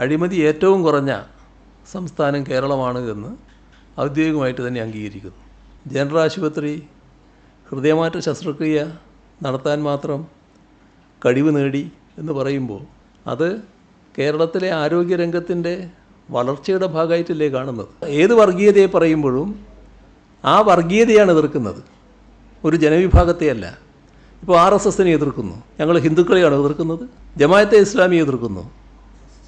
അഴിമതി ഏറ്റവും കുറഞ്ഞ സംസ്ഥാനം കേരളമാണ് എന്ന് ഔദ്യോഗികമായിട്ട് തന്നെ അംഗീകരിക്കുന്നു. ജനറൽ ആശുപത്രി ഹൃദയമാറ്റ ശസ്ത്രക്രിയ നടത്താൻ മാത്രം കഴിവ് നേടി എന്ന് പറയുമ്പോൾ അത് കേരളത്തിലെ ആരോഗ്യരംഗത്തിന്റെ വളർച്ചയുടെ ഭാഗമായിട്ടല്ലേ കാണുന്നത്? ഏത് വർഗീയതയെ പറയുമ്പോഴും ആ വർഗീയതയാണ് എതിർക്കുന്നത്. ഒരു ജനവിഭാഗത്തെയല്ല ഇപ്പോൾ ആർ എസ് എസിനെ എതിർക്കുന്നു. ഞങ്ങൾ ഹിന്ദുക്കളെയാണ് എതിർക്കുന്നത്. ജമായത്തെ ഇസ്ലാമിയെ എതിർക്കുന്നു.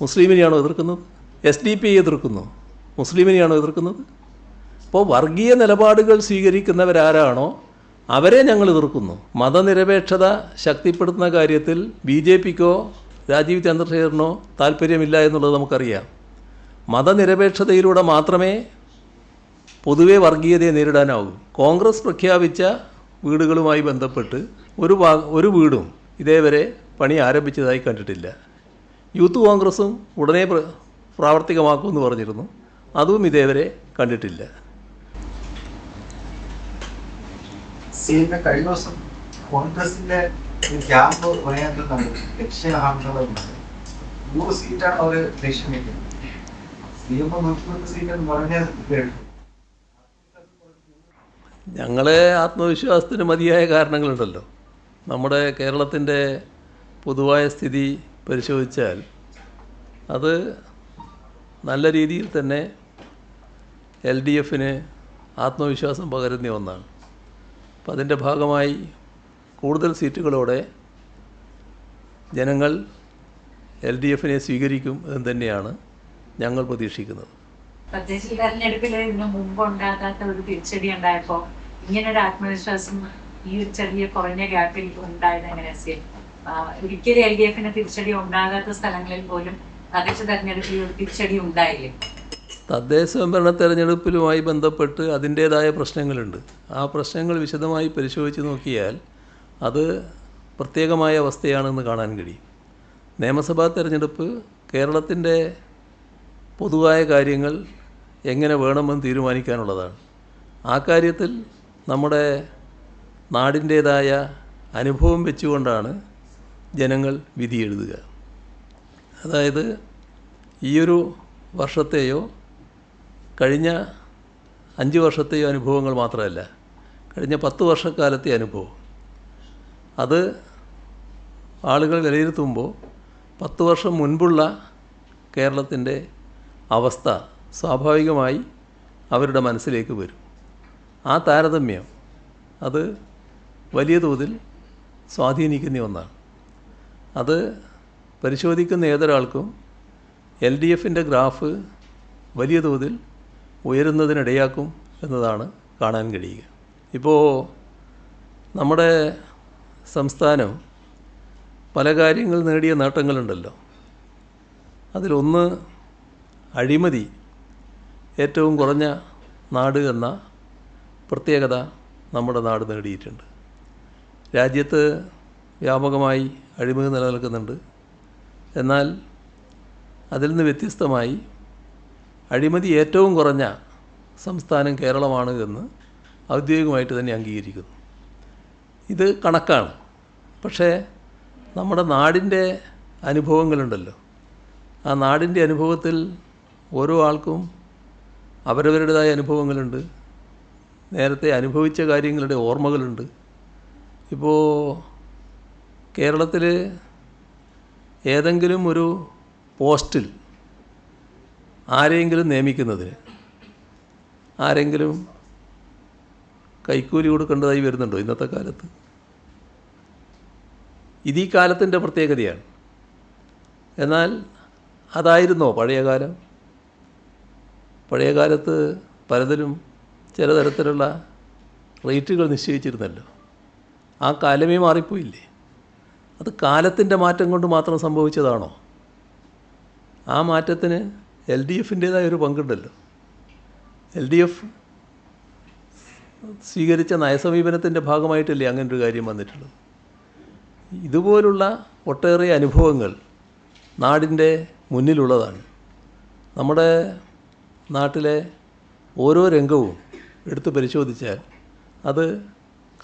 മുസ്ലിമിനെയാണോ എതിർക്കുന്നത്? എസ് ഡി പി എതിർക്കുന്നു. മുസ്ലിമിനെയാണോ എതിർക്കുന്നത്? അപ്പോൾ വർഗീയ നിലപാടുകൾ സ്വീകരിക്കുന്നവരാരാണോ അവരെ ഞങ്ങൾ എതിർക്കുന്നു. മതനിരപേക്ഷത ശക്തിപ്പെടുത്തുന്ന കാര്യത്തിൽ ബി ജെ പിക്കോ രാജീവ് ചന്ദ്രശേഖരനോ താല്പര്യമില്ല എന്നുള്ളത് നമുക്കറിയാം. മതനിരപേക്ഷതയിലൂടെ മാത്രമേ പൊതുവെ വർഗീയതയെ നേരിടാനാവൂ. കോൺഗ്രസ് പ്രഖ്യാപിച്ച വീടുകളുമായി ബന്ധപ്പെട്ട് ഒരു ഒരു വീടും ഇതേവരെ പണി ആരംഭിച്ചതായി കണ്ടിട്ടില്ല. യൂത്ത് കോൺഗ്രസും ഉടനെ പ്ര- പ്രാവർത്തികമാക്കുമെന്ന് പറഞ്ഞിരുന്നു. അതും ഇതേവരെ കണ്ടിട്ടില്ല. കഴിഞ്ഞ ദിവസം കോൺഗ്രസിന്റെ ക്യാമ്പ് പറയാനുള്ളതാണ് ലക്ഷ്യമാണെന്നുള്ളത് നൂറ് സീറ്റാണ് അവർ ലക്ഷ്യം വെക്കുന്നത് സി എം നൂറ്റിപ്പത്ത് സീറ്റ് എന്ന് പറഞ്ഞാൽ കേട്ടു ഞങ്ങളെ ആത്മവിശ്വാസത്തിന് മതിയായ കാരണങ്ങളുണ്ടല്ലോ. നമ്മുടെ കേരളത്തിന്റെ പൊതുവായ സ്ഥിതി പരിശോധിച്ചാൽ അത് നല്ല രീതിയിൽ തന്നെ എൽ ഡി എഫിന് ആത്മവിശ്വാസം പകരുന്ന ഒന്നാണ്. അപ്പം അതിന്റെ ഭാഗമായി കൂടുതൽ സീറ്റുകളോടെ ജനങ്ങൾ എൽ ഡി എഫിനെ സ്വീകരിക്കും എന്ന് തന്നെയാണ് ഞങ്ങൾ പ്രതീക്ഷിക്കുന്നത്. തദ്ദേശ തെരഞ്ഞെടുപ്പിൽ ഇതിനു മുമ്പ് ഉണ്ടാകാത്ത ഒരു തിരിച്ചടി ഉണ്ടായപ്പോൾ ഇങ്ങനൊരു ആത്മവിശ്വാസം ഈ ഒരു ചെറിയ കുറഞ്ഞ ഗ്യാപ്പിൽ ഉണ്ടായത് എങ്ങനെയാണ് ഒരിക്കലും എൽ ഡി എഫിന് തിരിച്ചടി ഉണ്ടാകാത്ത സ്ഥലങ്ങളിൽ പോലും തദ്ദേശ തെരഞ്ഞെടുപ്പിൽ ഒരു തിരിച്ചടി ഉണ്ടായില്ലേ? തദ്ദേശ സ്വയംഭരണ തെരഞ്ഞെടുപ്പിലുമായി ബന്ധപ്പെട്ട് അതിന്റേതായ പ്രശ്നങ്ങളുണ്ട്. ആ പ്രശ്നങ്ങൾ വിശദമായി പരിശോധിച്ച് നോക്കിയാൽ അത് പ്രത്യേകമായ അവസ്ഥയാണെന്ന് കാണാൻ കഴിയും. നിയമസഭാ തെരഞ്ഞെടുപ്പ് കേരളത്തിന്റെ പൊതുവായ കാര്യങ്ങൾ എങ്ങനെ വേണമെന്ന് തീരുമാനിക്കാനുള്ളതാണ്. ആ കാര്യത്തിൽ നമ്മുടെ നാടിന്റേതായ അനുഭവം വെച്ചുകൊണ്ടാണ് ജനങ്ങൾ വിധി എഴുതുക അതായത് ഈയൊരു വർഷത്തെയോ കഴിഞ്ഞ അഞ്ച് വർഷത്തെയോ അനുഭവങ്ങൾ മാത്രമല്ല കഴിഞ്ഞ പത്ത് വർഷക്കാലത്തെ അനുഭവം. അത് ആളുകൾ വിലയിരുത്തുമ്പോൾ പത്ത് വർഷം മുൻപുള്ള കേരളത്തിന്റെ അവസ്ഥ സ്വാഭാവികമായി അവരുടെ മനസ്സിലേക്ക് വരും. ആ താരതമ്യം അത് വലിയ തോതിൽ സ്വാധീനിക്കുന്ന ഒന്നാണ്. അത് പരിശോധിക്കുന്ന ഏതൊരാൾക്കും എൽ ഡി എഫിന്റെ ഗ്രാഫ് വലിയ തോതിൽ ഉയരുന്നതിനിടയാക്കും എന്നതാണ് കാണാൻ കഴിയുക. ഇപ്പോൾ നമ്മുടെ സംസ്ഥാനം പല കാര്യങ്ങൾ നേടിയ നേട്ടങ്ങളുണ്ടല്ലോ. അതിലൊന്ന് അഴിമതി ഏറ്റവും കുറഞ്ഞ നാട് എന്ന പ്രത്യേകത നമ്മുടെ നാട് നേടിയിട്ടുണ്ട്. രാജ്യത്ത് വ്യാപകമായി അഴിമതി നിലനിൽക്കുന്നുണ്ട്. എന്നാൽ അതിൽ നിന്ന് വ്യത്യസ്തമായി അഴിമതി ഏറ്റവും കുറഞ്ഞ സംസ്ഥാനം കേരളമാണ് എന്ന് ഔദ്യോഗികമായിട്ട് തന്നെ അംഗീകരിക്കുന്നു. ഇത് കണക്കാണ്. പക്ഷേ നമ്മുടെ നാടിന്റെ അനുഭവങ്ങളുണ്ടല്ലോ. ആ നാടിന്റെ അനുഭവത്തിൽ ഓരോ ആൾക്കും അവരവരുടേതായ അനുഭവങ്ങളുണ്ട്. നേരത്തെ അനുഭവിച്ച കാര്യങ്ങളുടെ ഓർമ്മകളുണ്ട്. ഇപ്പോൾ കേരളത്തിൽ ഏതെങ്കിലും ഒരു പോസ്റ്റിൽ ആരെയെങ്കിലും നിയമിക്കുന്നതിന് ആരെങ്കിലും കൈക്കൂലി കൊടുക്കേണ്ടതായി വരുന്നുണ്ടോ ഇന്നത്തെ കാലത്ത്? ഇത് ഈ കാലത്തിന്റെ പ്രത്യേകതയാണ്. എന്നാൽ അതായിരുന്നോ പഴയ കാലം? പഴയ കാലത്ത് പലതിലും ചില തരത്തിലുള്ള റേറ്റുകൾ നിശ്ചയിച്ചിരുന്നല്ലോ. ആ കാലമേ മാറിപ്പോയില്ലേ? അത് കാലത്തിന്റെ മാറ്റം കൊണ്ട് മാത്രം സംഭവിച്ചതാണോ? ആ മാറ്റത്തിന് എൽ ഡി എഫിന്റേതായ ഒരു പങ്കുണ്ടല്ലോ. എൽ ഡി എഫ് സ്വീകരിച്ച നയസമീപനത്തിന്റെ ഭാഗമായിട്ടല്ലേ ഒരു കാര്യം വന്നിട്ടുള്ളത്. ഇതുപോലുള്ള ഒട്ടേറെ അനുഭവങ്ങൾ നാടിന്റെ മുന്നിലുള്ളതാണ്. നമ്മുടെ നാട്ടിലെ ഓരോ രംഗവും എടുത്ത് പരിശോധിച്ചാൽ അത്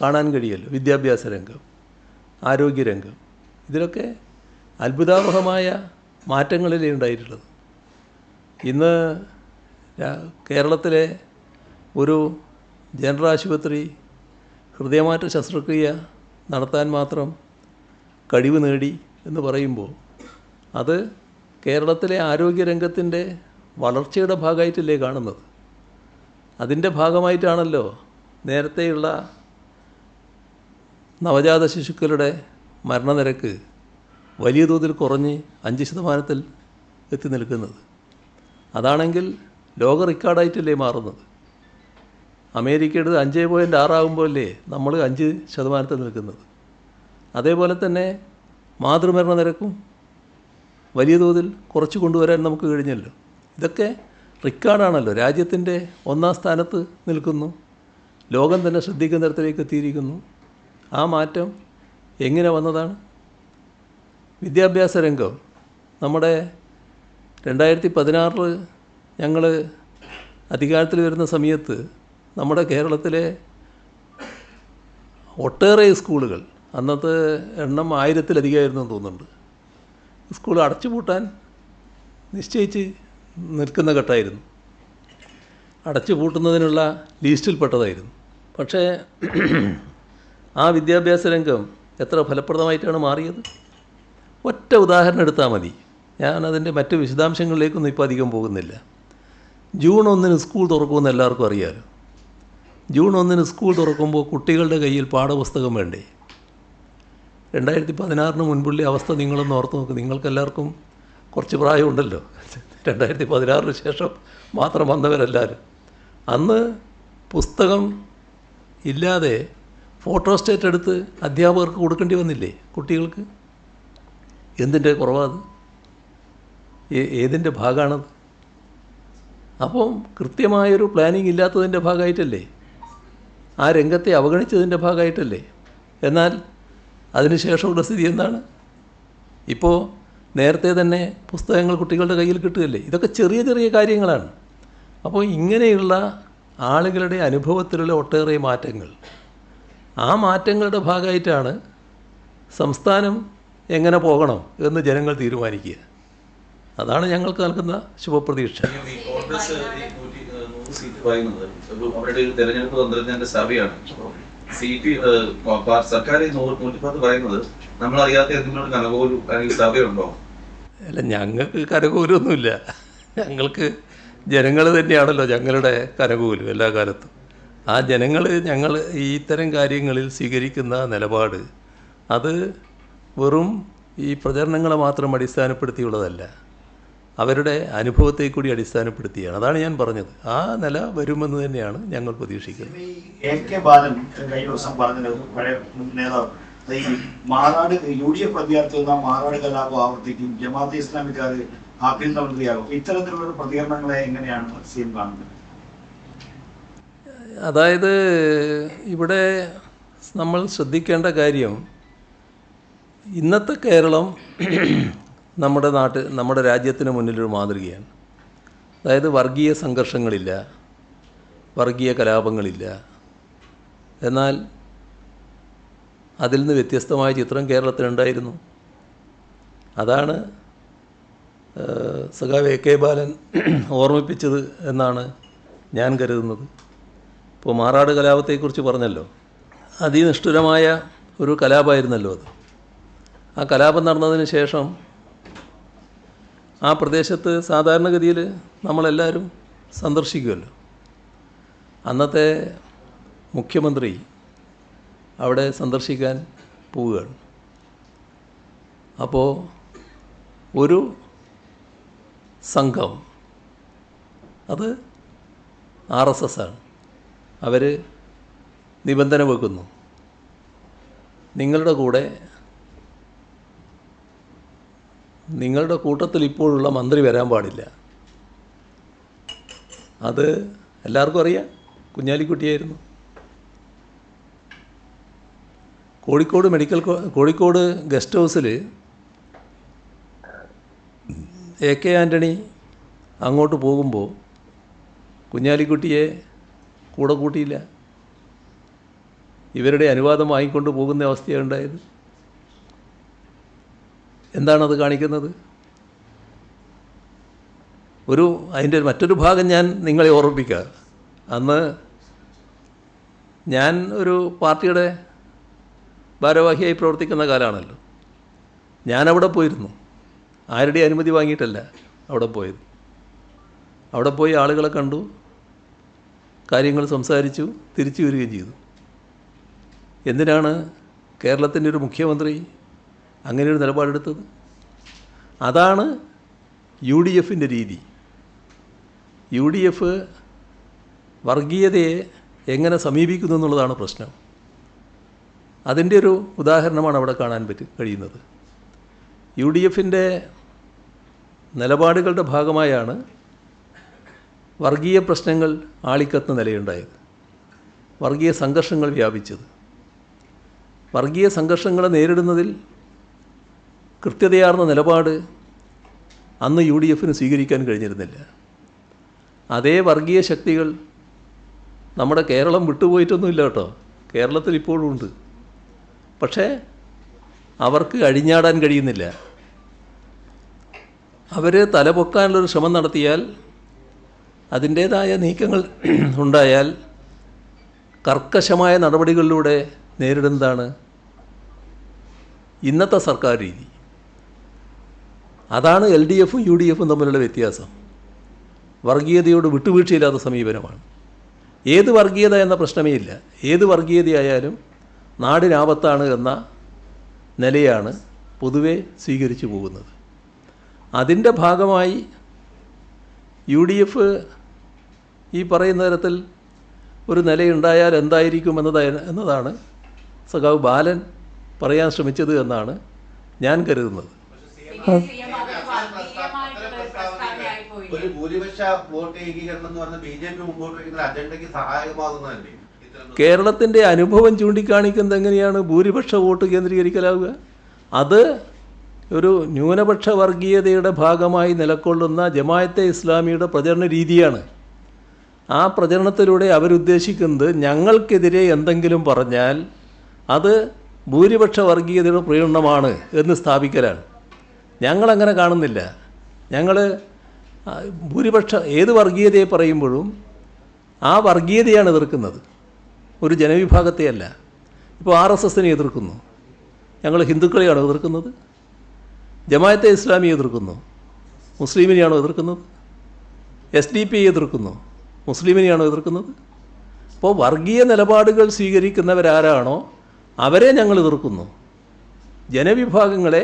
കാണാൻ കഴിയല്ലോ. വിദ്യാഭ്യാസ രംഗം ആരോഗ്യരംഗം ഇതിലൊക്കെ അത്ഭുതാവഹമായ മാറ്റങ്ങളിലേ ഉണ്ടായിട്ടുള്ളത്. ഇന്ന് കേരളത്തിലെ ഒരു ജനറൽ ആശുപത്രി ഹൃദയമാറ്റ ശസ്ത്രക്രിയ നടത്താൻ മാത്രം കഴിവ് നേടി എന്ന് പറയുമ്പോൾ അത് കേരളത്തിലെ ആരോഗ്യരംഗത്തിന്റെ വളർച്ചയുടെ ഭാഗമായിട്ടല്ലേ കാണുന്നത്? അതിന്റെ ഭാഗമായിട്ടാണല്ലോ നേരത്തെയുള്ള നവജാത ശിശുക്കളുടെ മരണനിരക്ക് വലിയ തോതിൽ കുറഞ്ഞ് അഞ്ച് ശതമാനത്തിൽ എത്തി നിൽക്കുന്നത്. അതാണെങ്കിൽ ലോക റെക്കോർഡായിട്ടല്ലേ മാറുന്നത്? അമേരിക്കയുടെ അഞ്ച് പോയിന്റ് ആറാകുമ്പോഴല്ലേ നമ്മൾ അഞ്ച് ശതമാനത്തിൽ നിൽക്കുന്നത്? അതേപോലെ തന്നെ മാതൃമരണ നിരക്കും വലിയ തോതിൽ കുറച്ച് കൊണ്ടുവരാൻ നമുക്ക് കഴിഞ്ഞല്ലോ. ഇതൊക്കെ റിക്കാർഡാണല്ലോ. രാജ്യത്തിന്റെ ഒന്നാം സ്ഥാനത്ത് നിൽക്കുന്നു. ലോകം തന്നെ ശ്രദ്ധിക്കുന്ന തരത്തിലേക്ക് എത്തിയിരിക്കുന്നു. ആ മാറ്റം എങ്ങനെ വന്നതാണ്? വിദ്യാഭ്യാസ രംഗം നമ്മുടെ രണ്ടായിരത്തി പതിനാറിൽ ഞങ്ങൾ അധികാരത്തിൽ വരുന്ന സമയത്ത് നമ്മുടെ കേരളത്തിലെ ഒട്ടേറെ സ്കൂളുകൾ അന്നത്തെ എണ്ണം ആയിരത്തിലധികമായിരുന്നു എന്ന് തോന്നുന്നുണ്ട്. സ്കൂൾ അടച്ചുപൂട്ടാൻ നിശ്ചയിച്ച് നിൽക്കുന്ന ഘട്ടമായിരുന്നു. അടച്ചു പൂട്ടുന്നതിനുള്ള ലിസ്റ്റിൽപ്പെട്ടതായിരുന്നു. പക്ഷേ ആ വിദ്യാഭ്യാസ രംഗം എത്ര ഫലപ്രദമായിട്ടാണ് മാറിയത്? ഒറ്റ ഉദാഹരണം എടുത്താൽ മതി. ഞാൻ അതിന്റെ മറ്റ് വിശദാംശങ്ങളിലേക്കൊന്നും ഇപ്പോൾ അധികം പോകുന്നില്ല. ജൂൺ ഒന്നിന് സ്കൂൾ തുറക്കുമെന്ന് എല്ലാവർക്കും അറിയാമല്ലോ ജൂൺ ഒന്നിന് സ്കൂൾ തുറക്കുമ്പോൾ കുട്ടികളുടെ കയ്യിൽ പാഠപുസ്തകം വേണ്ടേ? രണ്ടായിരത്തി പതിനാറിന് മുൻപുള്ള അവസ്ഥ നിങ്ങളൊന്ന് ഓർത്ത് നോക്ക്. നിങ്ങൾക്കെല്ലാവർക്കും കുറച്ച് പ്രായമുണ്ടല്ലോ. രണ്ടായിരത്തി പതിനാറിന് ശേഷം മാത്രം വന്നവരെല്ലാവരും അന്ന് പുസ്തകം ഇല്ലാതെ ഫോട്ടോസ്റ്റേറ്റ് എടുത്ത് അധ്യാപകർക്ക് കൊടുക്കേണ്ടി വന്നില്ലേ കുട്ടികൾക്ക്? എന്തിന്റെ കുറവാത്? ഏതിന്റെ ഭാഗമാണത് അപ്പം കൃത്യമായൊരു പ്ലാനിങ് ഇല്ലാത്തതിന്റെ ഭാഗമായിട്ടല്ലേ ആ രംഗത്തെ അവഗണിച്ചതിന്റെ ഭാഗമായിട്ടല്ലേ എന്നാൽ അതിനുശേഷമുള്ള സ്ഥിതി എന്താണ്? ഇപ്പോൾ നേരത്തെ തന്നെ പുസ്തകങ്ങൾ കുട്ടികളുടെ കയ്യിൽ കിട്ടുകയല്ലേ? ഇതൊക്കെ ചെറിയ ചെറിയ കാര്യങ്ങളാണ്. അപ്പോൾ ഇങ്ങനെയുള്ള ആളുകളുടെ അനുഭവത്തിലുള്ള ഒട്ടേറെ മാറ്റങ്ങൾ. ആ മാറ്റങ്ങളുടെ ഭാഗമായിട്ടാണ് സംസ്ഥാനം എങ്ങനെ പോകണം എന്ന് ജനങ്ങൾ തീരുമാനിക്കുക. അതാണ് ഞങ്ങൾക്ക് നൽകുന്ന ശുഭപ്രതീക്ഷ. അവരുടെ ഒരു തെരഞ്ഞെടുപ്പ് തന്ത്രജ്ഞന്റെ സി പി സർക്കാർ നൂറ്റിപ്പത്ത് പറയുന്നത് നമ്മൾ അറിയാത്ത എന്തെങ്കിലും അല്ലെങ്കിൽ അല്ല ഞങ്ങൾക്ക് കരകൂലൊന്നുമില്ല ഞങ്ങൾക്ക് ജനങ്ങൾ തന്നെയാണല്ലോ ഞങ്ങളുടെ കരകൂലും എല്ലാ കാലത്തും. ആ ജനങ്ങൾ ഞങ്ങൾ ഈ ഇത്തരം കാര്യങ്ങളിൽ സ്വീകരിക്കുന്ന നിലപാട് അത് വെറും ഈ പ്രചരണങ്ങളെ മാത്രം അടിസ്ഥാനപ്പെടുത്തിയുള്ളതല്ല. അവരുടെ അനുഭവത്തെ കൂടി അടിസ്ഥാനപ്പെടുത്തിയാണ്. അതാണ് ഞാൻ പറഞ്ഞത്. ആ നില വരുമെന്ന് തന്നെയാണ് ഞങ്ങൾ പ്രതീക്ഷിക്കുന്നത്. എ കെ ബാലൻ കഴിഞ്ഞ ദിവസം പറഞ്ഞത് നേതാവ്. മാറാട് യു ഡി എഫ് അഭ്യർത്ഥി മാറാട് കലാപം ആവർത്തിക്കും ജമാഅത്തെ ഇസ്ലാമിക്കാർ ആഭ്യന്തരമന്ത്രിയാകും. ഇത്തരത്തിലുള്ള പ്രതികരണങ്ങളെ എങ്ങനെയാണ് സീൻ കാണുന്നത്? അതായത് ഇവിടെ നമ്മൾ ശ്രദ്ധിക്കേണ്ട കാര്യം ഇന്നത്തെ കേരളം നമ്മുടെ നാട്ട് നമ്മുടെ രാജ്യത്തിന് മുന്നിലൊരു മാതൃകയാണ്. അതായത് വർഗീയ സംഘർഷങ്ങളില്ല വർഗീയ കലാപങ്ങളില്ല. എന്നാൽ അതിൽ നിന്ന് വ്യത്യസ്തമായ ചിത്രം കേരളത്തിലുണ്ടായിരുന്നു. അതാണ് സഖാവ് എ കെ ബാലൻ ഓർമ്മിപ്പിച്ചത് എന്നാണ് ഞാൻ കരുതുന്നത്. ഇപ്പോൾ മാറാട് കലാപത്തെക്കുറിച്ച് പറഞ്ഞല്ലോ. അതിനിഷ്ഠുരമായ ഒരു കലാപമായിരുന്നല്ലോ അത്. ആ കലാപം നടന്നതിന് ശേഷം ആ പ്രദേശത്ത് സാധാരണഗതിയിൽ നമ്മളെല്ലാവരും സന്ദർശിക്കുമല്ലോ അന്നത്തെ മുഖ്യമന്ത്രി അവിടെ സന്ദർശിക്കാൻ പോവുകയാണ്. അപ്പോൾ ഒരു സംഘം അത് ആർ എസ് എസ് ആണ്. അവർ നിബന്ധന വെക്കുന്നു. നിങ്ങളുടെ കൂടെ നിങ്ങളുടെ കൂട്ടത്തിൽ ഇപ്പോഴുള്ള മന്ത്രി വരാൻ പാടില്ല. അത് എല്ലാവർക്കും അറിയാം. കുഞ്ഞാലിക്കുട്ടിയായിരുന്നു. കോഴിക്കോട് മെഡിക്കൽ കോഴിക്കോട് ഗസ്റ്റ് ഹൗസിൽ എ കെ ആന്റണി അങ്ങോട്ട് പോകുമ്പോൾ കുഞ്ഞാലിക്കുട്ടിയെ കൂടെ കൂട്ടിയില്ല. ഇവരുടെ അനുവാദം വാങ്ങിക്കൊണ്ട് പോകുന്ന അവസ്ഥയാണ് ഉണ്ടായത്. എന്താണത് കാണിക്കുന്നത്? ഒരു അതിന്റെ മറ്റൊരു ഭാഗം ഞാൻ നിങ്ങളെ ഓർമ്മിപ്പിക്കുക അന്ന് ഞാൻ ഒരു പാർട്ടിയുടെ ഭാരവാഹിയായി പ്രവർത്തിക്കുന്ന കാലമാണല്ലോ. ഞാനവിടെ പോയിരുന്നു. ആരുടെ അനുമതി വാങ്ങിയിട്ടല്ല അവിടെ പോയത്. അവിടെ പോയി ആളുകളെ കണ്ടു. കാര്യങ്ങൾ സംസാരിച്ചു തിരിച്ചു വരികയും ചെയ്തു. എന്തിനാണ് കേരളത്തിന്റെ ഒരു മുഖ്യമന്ത്രി അങ്ങനെ ഒരു നിലപാടെടുത്തത്? അതാണ് യു ഡി എഫിന്റെ രീതി. യു ഡി എഫ് വർഗീയതയെ എങ്ങനെ സമീപിക്കുന്നു എന്നുള്ളതാണ് പ്രശ്നം. അതിന്റെ ഒരു ഉദാഹരണമാണ് അവിടെ കാണാൻ പറ്റി കഴിയുന്നത്. യു ഡി എഫിന്റെ നിലപാടുകളുടെ ഭാഗമായാണ് വർഗീയ പ്രശ്നങ്ങൾ ആളിക്കത്തുന്ന നിലയുണ്ടായത്. വർഗീയ സംഘർഷങ്ങൾ വ്യാപിച്ചത്. വർഗീയ സംഘർഷങ്ങളെ നേരിടുന്നതിൽ കൃത്യതയാർന്ന നിലപാട് അന്ന് യു ഡി എഫിന് സ്വീകരിക്കാൻ കഴിഞ്ഞിരുന്നില്ല. അതേ വർഗീയ ശക്തികൾ നമ്മുടെ കേരളം വിട്ടുപോയിട്ടൊന്നുമില്ല കേട്ടോ. കേരളത്തിൽ ഇപ്പോഴും ഉണ്ട്. പക്ഷേ അവർക്ക് അഴിഞ്ഞാടാൻ കഴിയുന്നില്ല. അവർ തലപൊക്കാനുള്ളൊരു ശ്രമം നടത്തിയാൽ അതിന്റേതായ നീക്കങ്ങൾ ഉണ്ടായാൽ കർക്കശമായ നടപടികളിലൂടെ നേരിടുന്നതാണ് ഇന്നത്തെ സർക്കാർ രീതി. അതാണ് എൽ ഡി എഫും യു ഡി എഫും തമ്മിലുള്ള വ്യത്യാസം. വർഗീയതയോട് വിട്ടുവീഴ്ചയില്ലാത്ത സമീപനമാണ്. ഏത് വർഗീയത എന്ന പ്രശ്നമേ ഇല്ല. ഏത് വർഗീയതയായാലും നാടിനാപത്താണ് എന്ന നിലയാണ് പൊതുവെ സ്വീകരിച്ചു പോകുന്നത്. അതിന്റെ ഭാഗമായി യു ഡി എഫ് ഈ പറയുന്ന തരത്തിൽ ഒരു നിലയുണ്ടായാൽ എന്തായിരിക്കും എന്നത് എന്നതാണ് സഖാവ് ബാലൻ പറയാൻ ശ്രമിച്ചത് എന്നാണ് ഞാൻ കരുതുന്നത്. ഒരു ഭൂരിപക്ഷ വോട്ട് ഏകീകരണം എന്ന് പറഞ്ഞ ബി ജെ പി മുമ്പോട്ട് വയ്ക്കുന്ന അജണ്ടയ്ക്ക് കേരളത്തിന്റെ അനുഭവം ചൂണ്ടിക്കാണിക്കുന്നത് എങ്ങനെയാണ്? ഭൂരിപക്ഷ വോട്ട് കേന്ദ്രീകരിക്കലാവുക? അത് ഒരു ന്യൂനപക്ഷ വർഗീയതയുടെ ഭാഗമായി നിലകൊള്ളുന്ന ജമായത്തെ ഇസ്ലാമിയുടെ പ്രചരണ രീതിയാണ്. ആ പ്രചരണത്തിലൂടെ അവരുദ്ദേശിക്കുന്നത് ഞങ്ങൾക്കെതിരെ എന്തെങ്കിലും പറഞ്ഞാൽ അത് ഭൂരിപക്ഷ വർഗീയതയുടെ പ്രീണമാണ് എന്ന് സ്ഥാപിക്കലാണ്. ഞങ്ങളങ്ങനെ കാണുന്നില്ല. ഞങ്ങൾ ഭൂരിപക്ഷ ഏത് വർഗീയതയെ പറയുമ്പോഴും ആ വർഗീയതയാണ് എതിർക്കുന്നത്. ഒരു ജനവിഭാഗത്തെയല്ല ഇപ്പോൾ ആർ എസ് എസിനെ എതിർക്കുന്നു. ഞങ്ങൾ ഹിന്ദുക്കളെയാണോ എതിർക്കുന്നത്? ജമായത്തെ ഇസ്ലാമിയെ എതിർക്കുന്നു. മുസ്ലിമിനെയാണോ എതിർക്കുന്നത്? എസ് ഡി പി എതിർക്കുന്നു. മുസ്ലിമിനെയാണോ എതിർക്കുന്നത്? അപ്പോൾ വർഗീയ നിലപാടുകൾ സ്വീകരിക്കുന്നവരാരാണോ അവരെ ഞങ്ങൾ എതിർക്കുന്നു. ജനവിഭാഗങ്ങളെ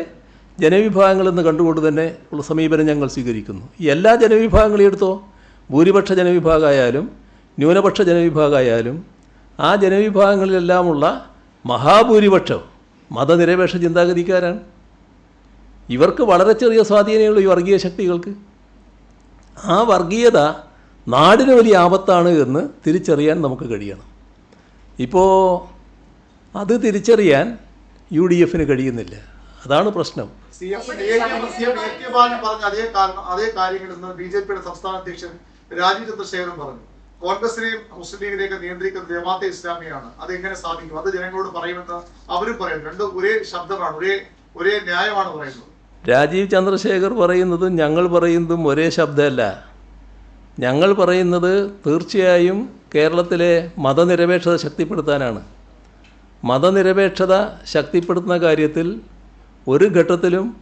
ജനവിഭാഗങ്ങളെന്ന് കണ്ടുകൊണ്ട് തന്നെ ഉള്ള സമീപനം ഞങ്ങൾ സ്വീകരിക്കുന്നു. എല്ലാ ജനവിഭാഗങ്ങളെയും എടുത്തോ? ഭൂരിപക്ഷ ജനവിഭാഗമായാലും ന്യൂനപക്ഷ ജനവിഭാഗമായാലും ആ ജനവിഭാഗങ്ങളിലെല്ലാമുള്ള മഹാഭൂരിപക്ഷം മതനിരപേക്ഷ ചിന്താഗതിക്കാരാണ്. ഇവർക്ക് വളരെ ചെറിയ സ്വാധീനമുള്ളൂ ഈ വർഗീയ ശക്തികൾക്ക്. ആ വർഗീയത നാടിന് വലിയ ആപത്താണ് എന്ന് തിരിച്ചറിയാൻ നമുക്ക് കഴിയണം. ഇപ്പോൾ അത് തിരിച്ചറിയാൻ യു ഡി എഫിന് കഴിയുന്നില്ല. അതാണ് പ്രശ്നം. സി പറഞ്ഞ അതേ കാരണം അതേ കാര്യങ്ങൾ ഇന്ന് ബി ജെ പിയുടെ സംസ്ഥാന അധ്യക്ഷൻ രാജീവ് ചന്ദ്രശേഖരൻ പറഞ്ഞു. കോൺഗ്രസിനെയും മുസ്ലിം ലീഗിനെയൊക്കെ നിയന്ത്രിക്കുന്നത് ജമാഅത്തെ ഇസ്ലാമിയാണ്. അത് എങ്ങനെ സാധിക്കും? അത് ജനങ്ങളോട് പറയുമെന്ന് അവരും പറയുന്നു. രണ്ടും ഒരേ ശബ്ദമാണ് ഒരേ ഒരേ ന്യായമാണ് പറയുന്നത്. രാജീവ് ചന്ദ്രശേഖർ പറയുന്നതും ഞങ്ങൾ പറയുന്നതും ഒരേ ശബ്ദമല്ല. ഞങ്ങൾ പറയുന്നത് തീർച്ചയായും കേരളത്തിലെ മതനിരപേക്ഷത ശക്തിപ്പെടുത്താനാണ്. മതനിരപേക്ഷത ശക്തിപ്പെടുത്തുന്ന കാര്യത്തിൽ ഒരു ഘട്ടത്തിലും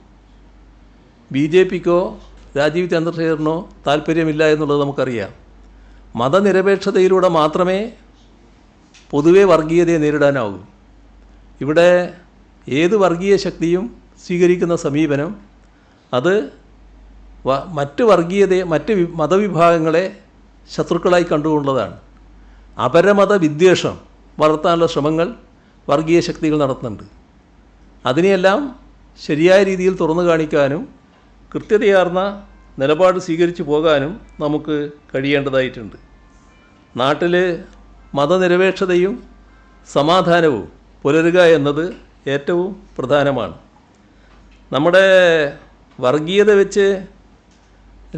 ബി ജെ പിക്കോ രാജീവ് ചന്ദ്രശേഖരനോ താല്പര്യമില്ല എന്നുള്ളത് നമുക്കറിയാം. മതനിരപേക്ഷതയിലൂടെ മാത്രമേ പൊതുവേ വർഗീയതയെ നേരിടാനാവൂ. ഇവിടെ ഏത് വർഗീയ ശക്തിയും സ്വീകരിക്കുന്ന സമീപനം അത് മറ്റ് വർഗീയതയെ മറ്റ് മതവിഭാഗങ്ങളെ ശത്രുക്കളായി കണ്ടുകൊണ്ടുള്ളതാണ്. അപരമത വിദ്വേഷം വളർത്താനുള്ള ശ്രമങ്ങൾ വർഗീയ ശക്തികൾ നടത്തുന്നുണ്ട്. അതിനെയെല്ലാം ശരിയായ രീതിയിൽ തുറന്നു കാണിക്കാനും കൃത്യതയാർന്ന നിലപാട് സ്വീകരിച്ചു പോകാനും നമുക്ക് കഴിയേണ്ടതായിട്ടുണ്ട്. നാട്ടിൽ മതനിരപേക്ഷതയും സമാധാനവും പുലരുക എന്നത് ഏറ്റവും പ്രധാനമാണ്. നമ്മുടെ വർഗീയത വെച്ച്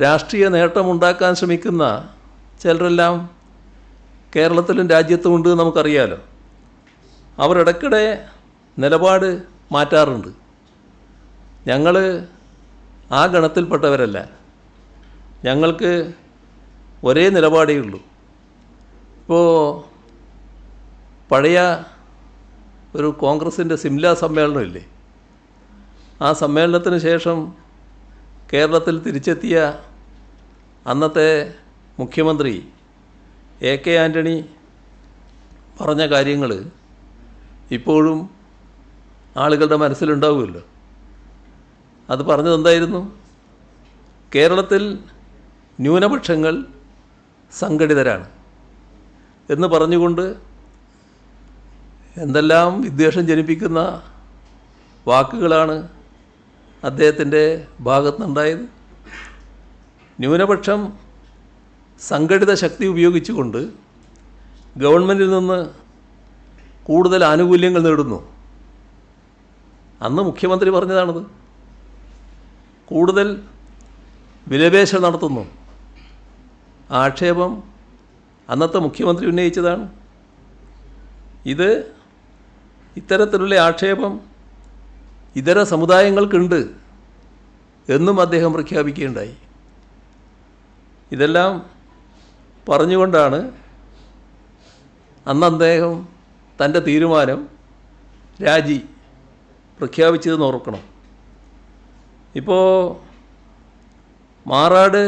രാഷ്ട്രീയ നേട്ടമുണ്ടാക്കാൻ ശ്രമിക്കുന്ന ചിലരെല്ലാം കേരളത്തിലും രാജ്യത്തും ഉണ്ട് എന്ന് നമുക്കറിയാലോ. അവരിടയ്ക്കിടെ നിലപാട് മാറ്റാറുണ്ട്. ഞങ്ങൾ ആ ഗണത്തിൽപ്പെട്ടവരല്ല. ഞങ്ങൾക്ക് ഒരേ നിലപാടേ ഉള്ളൂ. ഇപ്പോൾ പഴയ ഒരു കോൺഗ്രസിന്റെ സിംല സമ്മേളനമില്ലേ ആ സമ്മേളനത്തിന് ശേഷം കേരളത്തിൽ തിരിച്ചെത്തിയ അന്നത്തെ മുഖ്യമന്ത്രി എ കെ ആന്റണി പറഞ്ഞ കാര്യങ്ങൾ ഇപ്പോഴും ആളുകളുടെ മനസ്സിലുണ്ടാവുമല്ലോ. അത് പറഞ്ഞത് എന്തായിരുന്നു കേരളത്തിൽ ന്യൂനപക്ഷങ്ങൾ സംഘടിതരാണ് എന്ന് പറഞ്ഞുകൊണ്ട് എന്തെല്ലാം വിദ്വേഷം ജനിപ്പിക്കുന്ന വാക്കുകളാണ് അദ്ദേഹത്തിന്റെ ഭാഗത്തുനിന്നുണ്ടായത്? ന്യൂനപക്ഷം സംഘടിത ശക്തി ഉപയോഗിച്ചുകൊണ്ട് ഗവൺമെന്റിൽ നിന്ന് കൂടുതൽ ആനുകൂല്യങ്ങൾ നേടുന്നു. അന്ന് മുഖ്യമന്ത്രി പറഞ്ഞതാണത്. കൂടുതൽ വിലപേശൽ നടത്തുന്നു. ആക്ഷേപം അന്നത്തെ മുഖ്യമന്ത്രി ഉന്നയിച്ചതാണ്. ഇത് ഇത്തരത്തിലുള്ള ആക്ഷേപം ഇതര സമുദായങ്ങൾക്കുണ്ട് എന്നും അദ്ദേഹം പ്രഖ്യാപിക്കുകയുണ്ടായി. ഇതെല്ലാം പറഞ്ഞുകൊണ്ടാണ് അന്ന് അദ്ദേഹം തന്റെ തീരുമാനം രാജി പ്രഖ്യാപിച്ചതെന്ന് ഓർക്കണം. ഇപ്പോൾ മാറാട്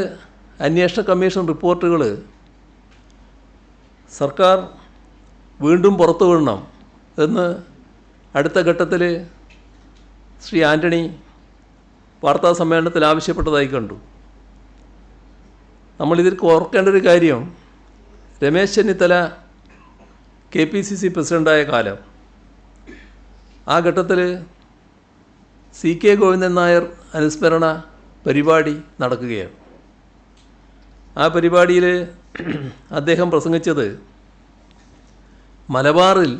അന്വേഷണ കമ്മീഷൻ റിപ്പോർട്ടുകൾ സർക്കാർ വീണ്ടും പുറത്തു വിടണം എന്ന് അടുത്ത ഘട്ടത്തിൽ ശ്രീ ആന്റണി വാർത്താ സമ്മേളനത്തിൽ ആവശ്യപ്പെട്ടതായി കണ്ടു. നമ്മളിതിൽ ഓർക്കേണ്ട ഒരു കാര്യം Ramesh Chennithala K P C C പ്രസിഡന്റായ കാലം. ആ ഘട്ടത്തിൽ സി കെ ഗോവിന്ദൻ നായർ അനുസ്മരണ പരിപാടി നടക്കുകയാണ്. ആ പരിപാടിയിൽ അദ്ദേഹം പ്രസംഗിച്ചത് മലബാറിൽ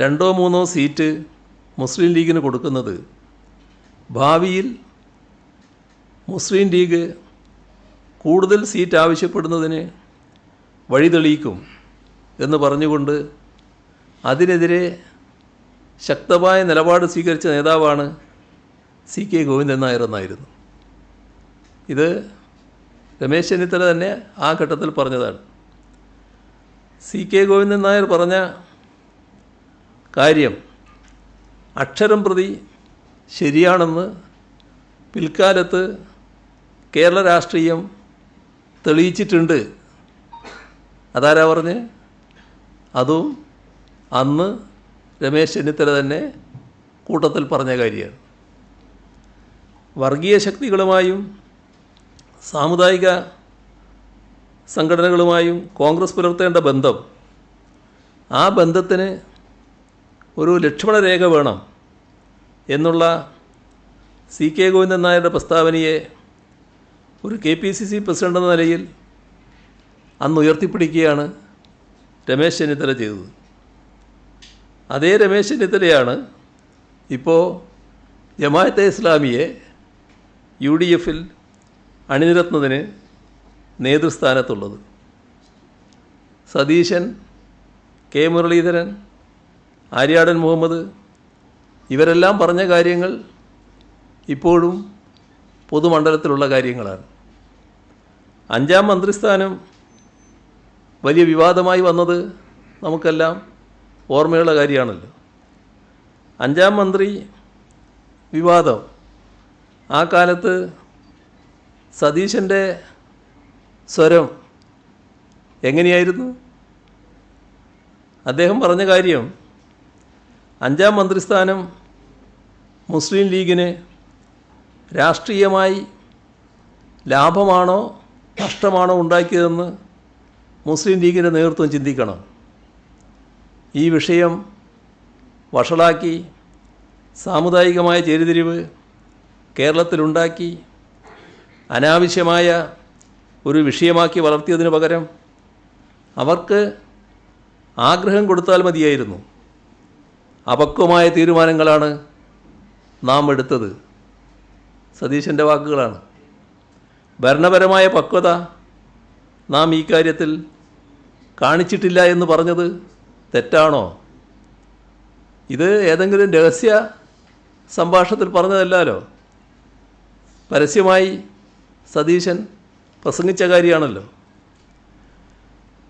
രണ്ടോ മൂന്നോ സീറ്റ് മുസ്ലിം ലീഗിന് കൊടുക്കുന്നത് ഭാവിയിൽ മുസ്ലിം ലീഗ് കൂടുതൽ സീറ്റ് ആവശ്യപ്പെടുന്നതിന് വഴി തെളിയിക്കും എന്ന് പറഞ്ഞുകൊണ്ട് അതിനെതിരെ ശക്തമായ നിലപാട് സ്വീകരിച്ച നേതാവാണ് സി കെ ഗോവിന്ദൻ നായർ എന്നായിരുന്നു. ഇത് രമേശ് ചെന്നിത്തല തന്നെ ആ ഘട്ടത്തിൽ പറഞ്ഞതാണ്. സി കെ ഗോവിന്ദൻ നായർ പറഞ്ഞ കാര്യം അക്ഷരം പ്രതി ശരിയാണെന്ന് പിൽക്കാലത്ത് കേരള രാഷ്ട്രീയം തെളിയിച്ചിട്ടുണ്ട്. അതാരാ പറഞ്ഞ്? അതും അന്ന് രമേശ് ചെന്നിത്തല തന്നെ കൂട്ടത്തിൽ പറഞ്ഞ കാര്യമാണ്. വർഗീയ ശക്തികളുമായും സാമുദായിക സംഘടനകളുമായും കോൺഗ്രസ് പുലർത്തേണ്ട ബന്ധം ആ ബന്ധത്തിന് ഒരു ലക്ഷ്മണരേഖ വേണം എന്നുള്ള സി കെ ഗോവിന്ദൻ നായരുടെ പ്രസ്താവനയെ ഒരു K P C C president എന്ന നിലയിൽ അന്ന് ഉയർത്തിപ്പിടിക്കുകയാണ് രമേശ് ചെന്നിത്തല ചെയ്തത്. അതേ രമേശ് ചെന്നിത്തലയാണ് ഇപ്പോൾ ജമാഅത്തെ ഇസ്ലാമിയെ യു ഡി എഫിൽ അണിനിരത്തുന്നതിന് നേതൃസ്ഥാനത്തുള്ളത്. സതീശൻ കെ മുരളീധരൻ ആര്യാടൻ മുഹമ്മദ് ഇവരെല്ലാം പറഞ്ഞ കാര്യങ്ങൾ ഇപ്പോഴും പൊതുമണ്ഡലത്തിലുള്ള കാര്യങ്ങളാണ്. അഞ്ചാം മന്ത്രിസ്ഥാനം വലിയ വിവാദമായി വന്നത് നമുക്കെല്ലാം ഓർമ്മയുള്ള കാര്യമാണല്ലോ. അഞ്ചാം മന്ത്രി വിവാദം. ആ കാലത്ത് സതീശന്റെ സ്വരം എങ്ങനെയായിരുന്നു? അദ്ദേഹം പറഞ്ഞ കാര്യം അഞ്ചാം മന്ത്രിസ്ഥാനം മുസ്ലിം ലീഗിന് രാഷ്ട്രീയമായി ലാഭമാണോ നഷ്ടമാണോ ഉണ്ടാക്കിയതെന്ന് മുസ്ലിം ലീഗിന്റെ നേതൃത്വം ചിന്തിക്കണം. ഈ വിഷയം വഷളാക്കി സാമുദായികമായ ചേരിതിരിവ് കേരളത്തിലുണ്ടാക്കി അനാവശ്യമായ ഒരു വിഷയമാക്കി വളർത്തിയതിനു പകരം അവർക്ക് ആഗ്രഹം കൊടുത്താൽ മതിയായിരുന്നു. അപക്വമായ തീരുമാനങ്ങളാണ് നാം എടുത്തത്. സതീശന്റെ വാക്കുകളാണ്. ഭരണപരമായ പക്വത നാം ഈ കാര്യത്തിൽ കാണിച്ചിട്ടില്ല എന്ന് പറഞ്ഞത് തെറ്റാണോ? ഇത് ഏതെങ്കിലും രഹസ്യ സംഭാഷണത്തിൽ പറഞ്ഞതല്ലോ പരസ്യമായി സതീശൻ പ്രസംഗിച്ച കാര്യമാണല്ലോ.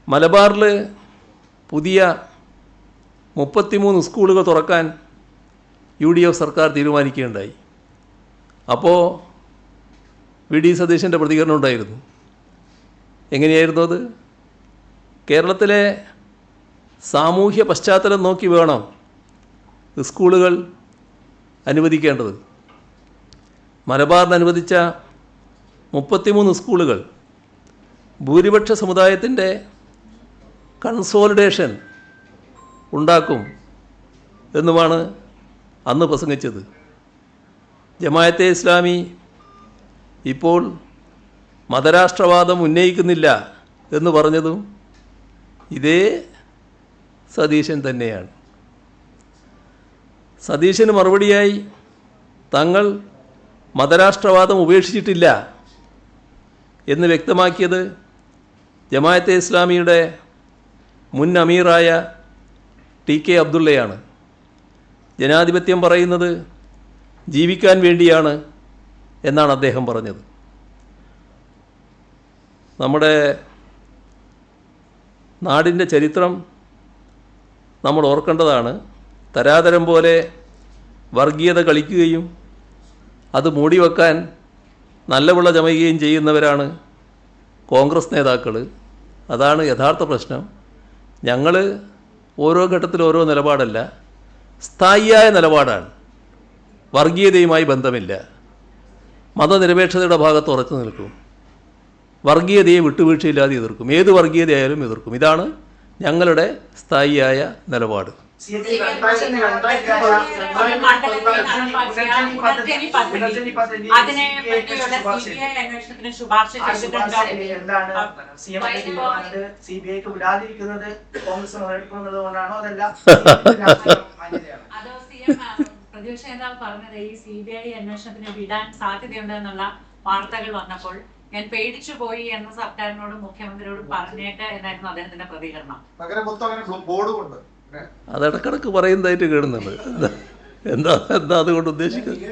മലബാറിൽ പുതിയ മുപ്പത്തിമൂന്ന് സ്കൂളുകൾ തുറക്കാൻ യു ഡി എഫ് സർക്കാർ തീരുമാനിക്കുകയുണ്ടായി. അപ്പോൾ വി ഡി സതീശന്റെ പ്രതികരണം ഉണ്ടായിരുന്നു. എങ്ങനെയായിരുന്നു അത്? കേരളത്തിലെ സാമൂഹ്യ പശ്ചാത്തലം നോക്കി വേണം സ്കൂളുകൾ അനുവദിക്കേണ്ടത്. മലബാറിന് അനുവദിച്ച മുപ്പത്തിമൂന്ന് സ്കൂളുകൾ ഭൂരിപക്ഷ സമുദായത്തിന്റെ കൺസോളിഡേഷൻ ഉണ്ടാക്കും എന്നുമാണ് അന്ന് പ്രസംഗിച്ചത്. ജമായത്തെ ഇസ്ലാമി ഇപ്പോൾ മതരാഷ്ട്രവാദം ഉന്നയിക്കുന്നില്ല എന്ന് പറഞ്ഞതും ഇതേ സതീശൻ തന്നെയാണ്. സതീശന് മറുപടിയായി തങ്ങൾ മതരാഷ്ട്രവാദം ഉപേക്ഷിച്ചിട്ടില്ല എന്ന് വ്യക്തമാക്കിയത് ജമായത്തെ ഇസ്ലാമിയുടെ മുൻ അമീറായ ടി കെ അബ്ദുള്ളയാണ്. ജനാധിപത്യം പറയുന്നത് ജീവിക്കാൻ വേണ്ടിയാണ് എന്നാണ് അദ്ദേഹം പറഞ്ഞത്. നമ്മുടെ നാടിന്റെ ചരിത്രം നമ്മൾ ഓർക്കേണ്ടതാണ്. തരാതരം പോലെ വർഗീയത കളിക്കുകയും അത് മൂടിവെക്കാൻ നല്ല വിള ചമയുകയും ചെയ്യുന്നവരാണ് കോൺഗ്രസ് നേതാക്കൾ അതാണ് യഥാർത്ഥ പ്രശ്നം. ഞങ്ങൾ ഓരോ ഘട്ടത്തിൽ ഓരോ നിലപാടല്ല. സ്ഥായിയായ നിലപാടാണ്. വർഗീയതയുമായി ബന്ധമില്ല. മതനിരപേക്ഷതയുടെ ഭാഗത്ത് ഉറച്ചു നിൽക്കും. വർഗീയതയെ വിട്ടുവീഴ്ചയില്ലാതെ എതിർക്കും. ഏത് വർഗീയതയായാലും എതിർക്കും. ഇതാണ് ഞങ്ങളുടെ സ്ഥായിയായ നിലപാട്. രണ്ടായിരത്തി രണ്ടായിരത്തി പുനർജനി പദ്ധതി അതിനെ പറ്റിയുള്ള സി ബി ഐക്ക് വിടാതിരിക്കുന്നത് കോൺഗ്രസ് മുതലെടുക്കുന്നത് കൊണ്ടാണോ അതല്ല പ്രതിപക്ഷ നേതാവ് പറഞ്ഞത് ഈ സി ബി ഐ അന്വേഷണത്തിന് വിടാൻ സാധ്യതയുണ്ട് എന്നുള്ള വാർത്തകൾ വന്നപ്പോൾ ഞാൻ പേടിച്ചു പോയി എന്ന് സർക്കാരിനോട് മുഖ്യമന്ത്രിയോട് പറഞ്ഞേക്ക് എന്നായിരുന്നു അദ്ദേഹത്തിന്റെ പ്രതികരണം നഗരം മൊത്തം അങ്ങനെ ബോർഡും ഉണ്ട് പിന്നെ അത് ഇടക്കിടക്ക് പറയുന്നതായിട്ട് കേടുന്നുണ്ട്. എന്താ എന്താ എന്താ അതുകൊണ്ട് ഉദ്ദേശിക്കുന്നത്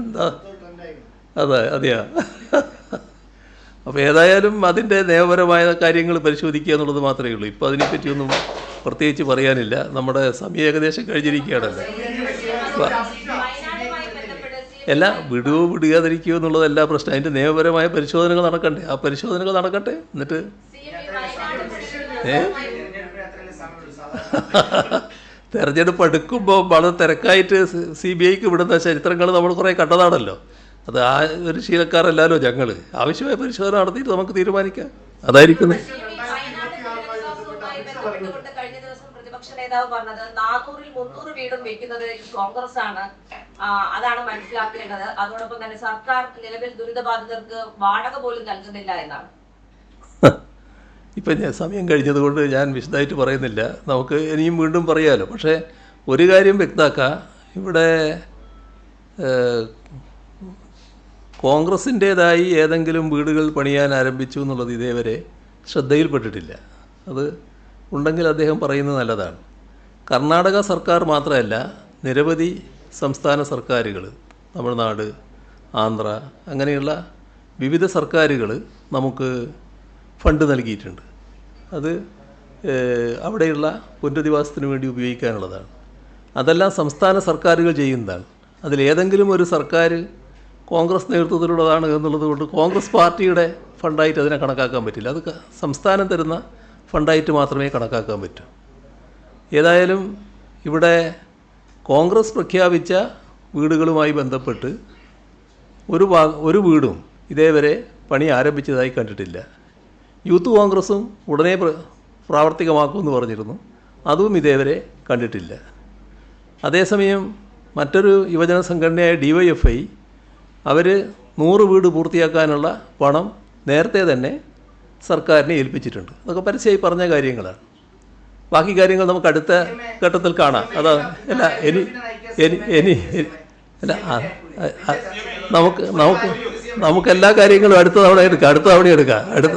എന്താ? അതെ അതെയാ. അപ്പോൾ ഏതായാലും അതിന്റെ നിയമപരമായ കാര്യങ്ങൾ പരിശോധിക്കുക എന്നുള്ളത് മാത്രമേ ഉള്ളൂ. ഇപ്പോൾ അതിനെപ്പറ്റിയൊന്നും പ്രത്യേകിച്ച് പറയാനില്ല. നമ്മുടെ സമയം ഏകദേശം കഴിഞ്ഞിരിക്കുകയാണല്ലോ. അല്ല വിടുവോ വിടുകാതിരിക്കുകയോ എന്നുള്ളതല്ല പ്രശ്നം. അതിന്റെ നിയമപരമായ പരിശോധനകൾ നടക്കണ്ടേ? ആ പരിശോധനകൾ നടക്കട്ടെ? എന്നിട്ട് ഏ? തെരഞ്ഞെടുപ്പ് അടുക്കുമ്പോൾ വളരെ തിരക്കായിട്ട് സി ബി ഐക്ക് വിടുന്ന ചരിത്രങ്ങൾ നമ്മൾ കുറേ കണ്ടതാണല്ലോ. അത് ആ ഒരു ശീലക്കാരല്ലല്ലോ ഞങ്ങൾ ആവശ്യമായ പരിശോധന നടത്തിയിട്ട് നമുക്ക് തീരുമാനിക്കാം. അതായിരിക്കും. കഴിഞ്ഞ ദിവസം പ്രതിപക്ഷ നേതാവ് പറഞ്ഞത് നാനൂറിൽ മുന്നൂറ് വീടും വെക്കുന്നത് കോൺഗ്രസ് ആണ് അതാണ് മനസ്സിലാക്കേണ്ടത്. അതോടൊപ്പം തന്നെ സർക്കാർ നിലവിൽ ദുരിതബാധിതർക്ക് വാടക പോലും നൽകുന്നില്ല എന്നാണ്. ഇപ്പം ഞാൻ സമയം കഴിഞ്ഞതുകൊണ്ട് ഞാൻ വിശദമായിട്ട് പറയുന്നില്ല. നമുക്ക് ഇനിയും വീണ്ടും പറയാമല്ലോ പക്ഷേ ഒരു കാര്യം വ്യക്താക്കാം ഇവിടെ കോൺഗ്രസിന്റേതായി ഏതെങ്കിലും വീടുകൾ പണിയാൻ ആരംഭിച്ചു എന്നുള്ളത് ഇതേവരെ ശ്രദ്ധയിൽപ്പെട്ടിട്ടില്ല. അത് ഉണ്ടെങ്കിൽ അദ്ദേഹം പറയുന്നത് നല്ലതാണ്. കർണാടക സർക്കാർ മാത്രമല്ല നിരവധി സംസ്ഥാന സർക്കാരുകൾ തമിഴ്നാട് ആന്ധ്ര അങ്ങനെയുള്ള വിവിധ സർക്കാരുകൾ നമുക്ക് ഫണ്ട് നൽകിയിട്ടുണ്ട്. അത് അവിടെയുള്ള പുനരധിവാസത്തിന് വേണ്ടി ഉപയോഗിക്കാനുള്ളതാണ്. അതെല്ലാം സംസ്ഥാന സർക്കാരുകൾ ചെയ്യുന്നതാണ്. അതിലേതെങ്കിലും ഒരു സർക്കാർ കോൺഗ്രസ് നേതൃത്വത്തിലുള്ളതാണ് എന്നുള്ളത് കൊണ്ട് കോൺഗ്രസ് പാർട്ടിയുടെ ഫണ്ടായിട്ട് അതിനെ കണക്കാക്കാൻ പറ്റില്ല. അത് സംസ്ഥാനം തരുന്ന ഫണ്ടായിട്ട് മാത്രമേ കണക്കാക്കാൻ പറ്റൂ. ഏതായാലും ഇവിടെ കോൺഗ്രസ് പ്രഖ്യാപിച്ച വീടുകളുമായി ബന്ധപ്പെട്ട് ഒരു ഭാഗം ഒരു വീടും ഇതേവരെ പണി ആരംഭിച്ചതായി കണ്ടിട്ടില്ല. യൂത്ത് കോൺഗ്രസും ഉടനെ പ്രാവർത്തികമാക്കുമെന്ന് പറഞ്ഞിരുന്നു. അതും ഇതേവരെ കണ്ടിട്ടില്ല. അതേസമയം മറ്റൊരു യുവജന സംഘടനയായ ഡി വൈ എഫ് ഐ അവർ നൂറ് വീട് പൂർത്തിയാക്കാനുള്ള പണം നേരത്തെ തന്നെ സർക്കാരിനെ ഏൽപ്പിച്ചിട്ടുണ്ട്. അതൊക്കെ പരസ്യമായി പറഞ്ഞ കാര്യങ്ങളാണ്. ബാക്കി കാര്യങ്ങൾ നമുക്ക് അടുത്ത ഘട്ടത്തിൽ കാണാം. അതാ അല്ല ഇനി ഇനി ഇനി അല്ല നമുക്ക് നമുക്ക് നമുക്ക് എല്ലാ കാര്യങ്ങളും അടുത്ത തവണ എടുക്കാം. അടുത്ത തവണ എടുക്കാം. അടുത്ത